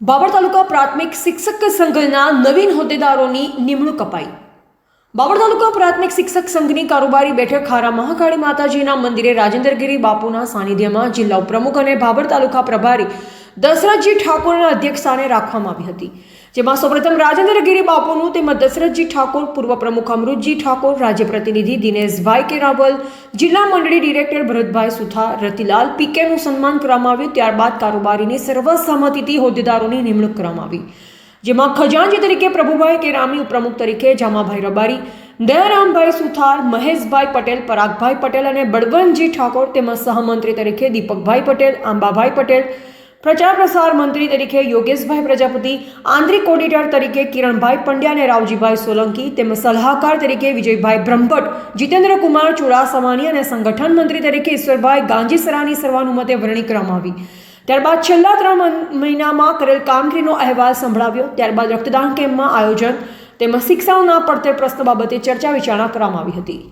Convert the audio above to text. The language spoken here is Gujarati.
બાબર તાલુકા પ્રાથમિક શિક્ષક સંઘના નવીન હોદ્દેદારોની નિમણૂક અપાઈ. બાબર તાલુકા પ્રાથમિક શિક્ષક સંઘની કારોબારી બેઠક ખારા મહાકાળી માતાજીના મંદિરે રાજેન્દ્રગીરી બાપુના સાનિધ્યમાં જિલ્લા પ્રમુખ અને બાબર તાલુકા પ્રભારી દશરથજી ઠાકોરના અધ્યક્ષસ્થાને રાખવામાં આવી હતી, જેમાં સૌપ્રથમ રાજેન્દ્રગીરી બાપુનું તેમજ દશરથજી ઠાકોર, પૂર્વ પ્રમુખ અમૃતજી ઠાકોર, રાજ્ય પ્રતિનિધિ દિનેશભાઈ કેરાવલ, જિલ્લા મંડળી ડિરેક્ટર ભરતભાઈ સુથાર રતિલાલ પીકેનું સન્માન કરવામાં આવ્યું, ત્યારબાદ કારોબારીની સર્વસહમતિથી હોદ્દેદારોની નિમણૂક કરવામાં આવી, જેમાં ખજાનજી તરીકે પ્રભુભાઈ કેરામી ઉપપ્રમુખ તરીકે જામાભાઈ રબારી, દયારામભાઈ સુથાર, મહેશભાઈ પટેલ, પરાગભાઈ પટેલ અને બળવંતજી ઠાકોર તેમજ સહમંત્રી તરીકે દીપકભાઈ પટેલ, આંબાભાઈ પટેલ પ્રચાર પ્રસાર મંત્રી તરીકે યોગેશભાઈ પ્રજાપતિ, આંતરિક ઓડિટર તરીકે કિરણભાઈ પંડ્યા અને રાવજીભાઈ સોલંકી, તેમજ સલાહકાર તરીકે વિજયભાઈ બ્રહ્મભટ્ટ, જીતેન્દ્રકુમાર ચુડાસમાની અને સંગઠન મંત્રી તરીકે ઈશ્વરભાઈ ગાંજીસરાની સર્વાનુમતે વરણી કરવામાં આવી. ત્યારબાદ છેલ્લા ત્રણ મહિનામાં કરેલ કામગીરીનો અહેવાલ સંભળાવ્યો. ત્યારબાદ રક્તદાન કેમ્પમાં આયોજન તેમજ શિક્ષણના પડતર પ્રશ્નો બાબતે ચર્ચા વિચારણા કરવામાં આવી હતી.